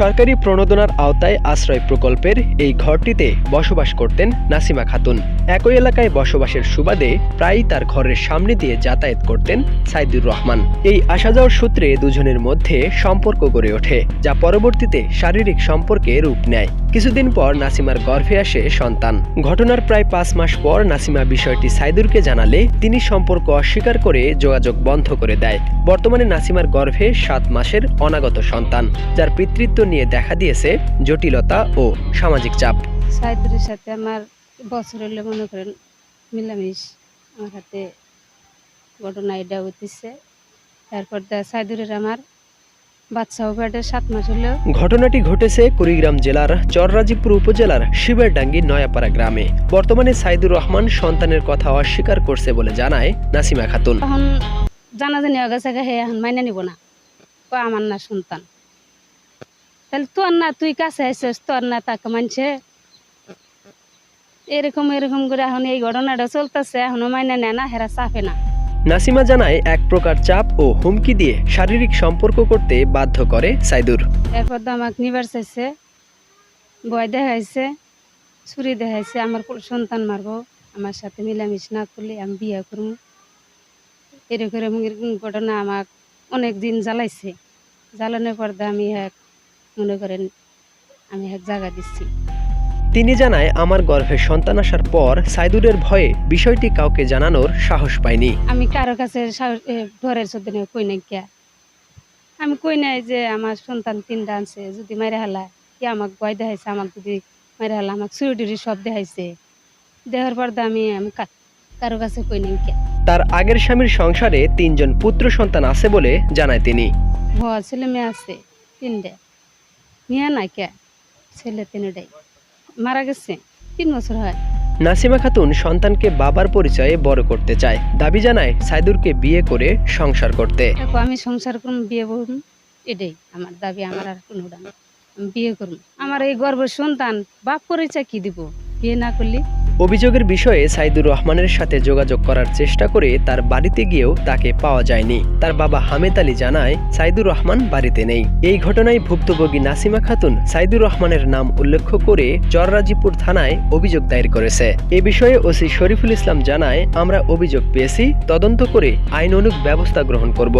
সরকারি প্রণোদনার আওতায় আশ্রয় প্রকল্পের এই ঘরটিতে বসবাস করতেন নাসিমা খাতুন। একই এলাকায় বসবাসের সুবাদে প্রায়ই তার ঘরের সামনে দিয়ে যাতায়াত করতেন সাইদুর রহমান। এই আসা যাওয়ার সূত্রে দুজনের মধ্যে সম্পর্ক গড়ে ওঠে, যা পরবর্তীতে শারীরিক সম্পর্কে রূপ নেয়। কিছুদিন পর নাসিমার গর্ভে আসে সন্তান। ঘটনার প্রায় পাঁচ মাস পর নাসিমা বিষয়টি সাইদুরকে জানালে তিনি সম্পর্ক অস্বীকার করে যোগাযোগ বন্ধ করে দেয়। বর্তমানে নাসিমার গর্ভে সাত মাসের অনাগত সন্তান, যার পিতৃত্ব নিয়ে দেখা দিয়েছে জটিলতা ও সামাজিক চাপ। সাইদুরের সাথে আমার বছর হলে মনে করেন মিলামিশ। আমার হাতে ঘটনা এটা হইতেছে। তারপর সাইদুরের আমার ঘটনাটি ঘটেছে কুড়িগ্রাম জেলার চররাজীপুর উপজেলার শিবেরডাঙ্গি নয়াপাড়া গ্রামে। বর্তমানে সাইদুর রহমান সন্তানের কথা অস্বীকার করছে বলে জানায় নাসিমা খাতুন। জানাজানি গেছে হে এখন মাইনে নিব না। আমার না সন্তান। তাহলে তোর না তুই কাছে আসছিস তোর না তাকে মানছে। এরকম এরকম করে এখন এই ঘটনাটা চলতেছে এখনও মাইনে নেয় না হেরা চাপে না। নাসিমা জানায় এক প্রকার চাপ ও হুমকি দিয়ে শারীরিক সম্পর্ক করতে বাধ্য করে সাইদুর। এরপর তো আমাকে নিবার চাইছে বয় দেখাইছে ছুরি দেখাইছে আমার সন্তান মারবো আমার সাথে মিলামিশ না করলে আমি বিয়ে করব। এরকম এরকম ঘটনা আমাকে অনেক দিন জ্বালাইছে। জ্বালানোর পর আমি এক মনে করেন আমি এক জায়গা দিচ্ছি। তিনি জানায় আমার গর্ভে সন্তান আসার পর সাইদুরের ভয়ে বিষয়টি কাউকে জানানোর সাহস পাইনি। আমি কারও কাছে ঘরের সদ্য কই নাই কে? আমি কই নাই যে আমার সন্তান তিনটা আনছে যদি মেরে হালা কি আমাকে ভয় দেখাইছে আমাকে যদি মেরে হালা আমাকে চুরি টুরি সব দেখাইছে। দেখার পর আমি আমি কারও কাছে কই নাই কে? তার আগের স্বামীর সংসারে তিনজন পুত্র সন্তান আছে বলে জানায় তিনি। ভুয়া ছেলে মেয়ে আছে তিনটে। নাই কে? ছেলে তিনটাই মারা গেছে। তিন বছর হয়। নাসিমা খাতুন সন্তানকে বাবার পরিচয়ে বড় করতে চায়। দাবি জানায় সাইদুরকে বিয়ে করে সংসার করতে। আমি সংসার করুন বিয়ে করুন এটাই আমার দাবি আমার আর কোনো বিয়ে করুন আমার এই গর্ব সন্তান বাপ পরিচয় কি দিব? বিয়ে না করলে অভিযোগের বিষয়ে সাইদুর রহমানের সাথে যোগাযোগ করার চেষ্টা করে তার বাড়িতে গিয়েও তাকে পাওয়া যায়নি। তার বাবা হামেদ আলী জানায়, সাইদুর রহমান বাড়িতে নেই। এই ঘটনায় ভুক্তভোগী নাসিমা খাতুন সাইদুর রহমানের নাম উল্লেখ করে চররাজিপুর থানায় অভিযোগ দায়ের করেছে। এ বিষয়ে ওসি শরীফুল ইসলাম জানায়, আমরা অভিযোগ পেয়েছি, তদন্ত করে আইন অনুগ ব্যবস্থা গ্রহণ করব।